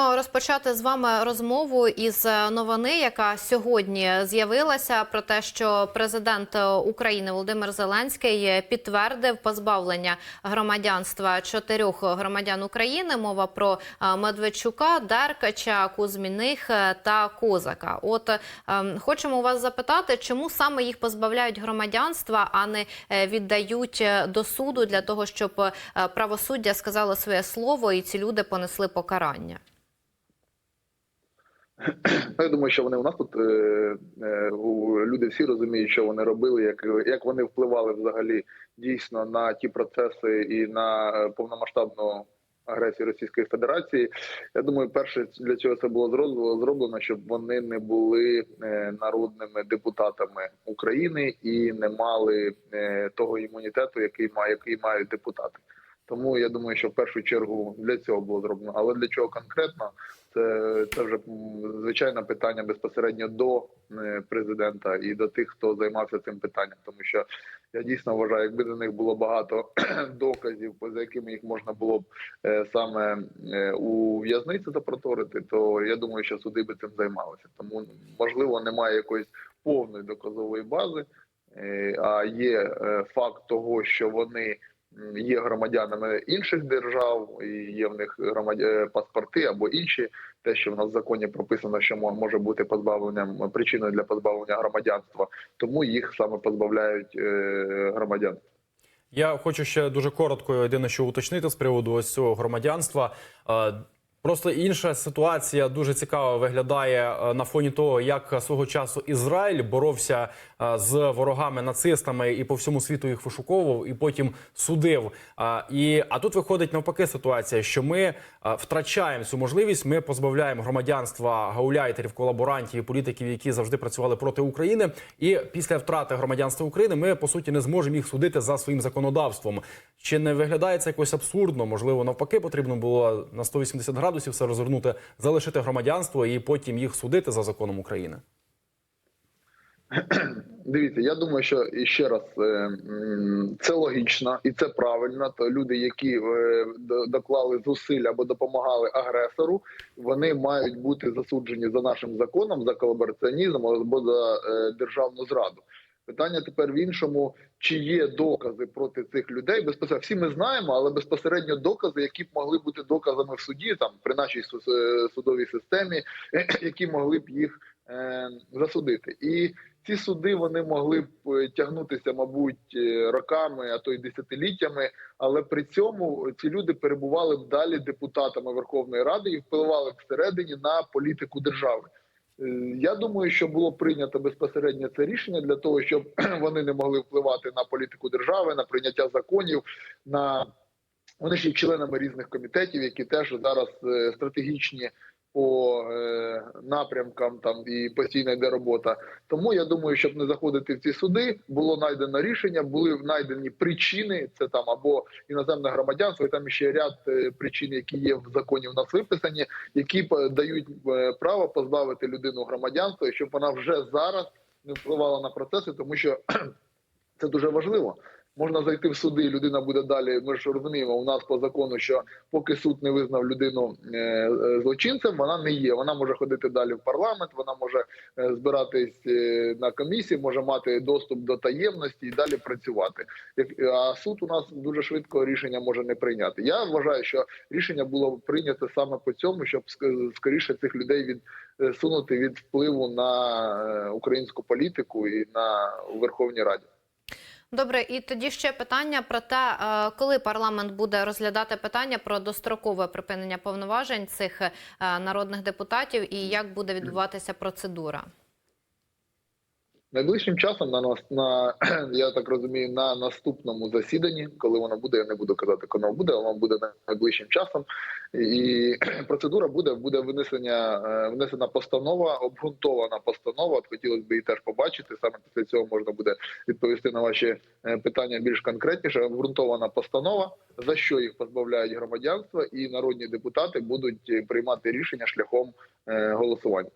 Хочемо розпочати з вами розмову із новини, яка сьогодні з'явилася про те, що президент України Володимир Зеленський підтвердив позбавлення громадянства чотирьох громадян України. Мова про е, Медведчука, Деркача, Кузьміних та Козака. От е, хочемо вас запитати, чому саме їх позбавляють громадянства, а не е, віддають е, до суду для того, щоб е, правосуддя сказало своє слово і ці люди понесли покарання. Ну, Я думаю, що вони у нас тут е, е, люди всі розуміють, що вони робили, як, як вони впливали взагалі дійсно на ті процеси і на е, повномасштабну агресію Російської Федерації. Я думаю, перше для чого це було зроблено, щоб вони не були народними депутатами України і не мали того імунітету, який має який мають депутати. Тому я думаю, що в першу чергу для цього було зроблено. Але для чого конкретно? Це, це вже звичайне питання безпосередньо до е, президента і до тих, хто займався цим питанням. Тому що я дійсно вважаю, якби до них було багато доказів, за якими їх можна було б е, саме е, у в'язниці запроторити, то я думаю, що суди би цим займалися. Тому можливо немає якоїсь повної доказової бази, а є факт того, що вони є громадянами інших держав, і є в них громадя... е, паспорти або інші. Те, що в нас в законі прописано, що мо- може бути позбавленням причиною для позбавлення громадянства, тому їх саме позбавляють громадян. громадянства. Я хочу ще дуже коротко єдине, що уточнити з приводу ось цього громадянства. Е, Просто інша ситуація дуже цікаво виглядає е, на фоні того, як свого часу Ізраїль боровся е, з ворогами нацистами і по всьому світу їх вишуковував, і потім судив. І а тут виходить навпаки ситуація, що ми е, втрачаємо цю можливість. Ми позбавляємо громадянства гауляйтерів, колаборантів і політиків, які завжди працювали проти України. І після втрати громадянства України ми по суті не зможемо їх судити за своїм законодавством. Чи не виглядає це якось абсурдно? Можливо, навпаки, потрібно було на 180 градусів все розвернути, залишити громадянство і потім їх судити за законом України. Дивіться, я думаю, що ще раз е, це логічно і це правильно. То люди, які е, до- доклали зусиль або допомагали агресору, вони мають бути засуджені за нашим законом за колабораціонізм або за е, державну зраду. Питання тепер в іншому: чи є докази проти цих людей? Безпосередньо всі ми знаємо, але безпосередньо докази, які б могли бути доказами в суді, там при нашій е, судовій системі, які могли б їх е, засудити. І ці суди вони могли б е, тягнутися, мабуть, е, роками, а то й десятиліттями. Але при цьому ці люди перебували б далі депутатами Верховної Ради і впливали б всередині на політику держави. Е, Я думаю, що було прийнято безпосередньо це рішення для того, щоб вони не могли впливати на політику держави, на прийняття законів, на вони ж є членами різних комітетів, які теж зараз е, стратегічні по е, напрямкам там і постійно йде робота. Тому я думаю, щоб не заходити в ці суди, було знайдено рішення, були знайдені причини. Це там або іноземне громадянство, і там ще ряд е, причин, які є в законі. У нас виписані, які по- дають е, право позбавити людину громадянства, щоб вона вже зараз не впливала на процеси, тому що це дуже важливо. Можна зайти в суди, і людина буде далі. Ми ж розуміємо, у нас по закону, що поки суд не визнав людину е, е, злочинцем, вона не є. Вона може ходити далі в парламент, вона може е, збиратись на комісії, може мати доступ до таємності і далі працювати. А суд у нас дуже швидко рішення може не прийняти. Я вважаю, що рішення було прийнято саме по цьому, щоб ск- скоріше цих людей від е, сунути від впливу на українську політику і на Верховній Раді. Добре, і тоді ще питання про те, е, коли парламент буде розглядати питання про дострокове припинення повноважень цих е, народних депутатів і як буде відбуватися процедура. Найближчим часом на нас на я так розумію, на наступному засіданні, коли воно буде, я не буду казати, коли воно буде, воно буде найближчим часом. І процедура буде буде винесення е, внесена постанова, обґрунтована постанова. От хотілося б її теж побачити. Саме після цього можна буде відповісти на ваші е, питання більш конкретніше. Обґрунтована постанова, за що їх позбавляють громадянства, і народні депутати будуть е, приймати рішення шляхом голосування.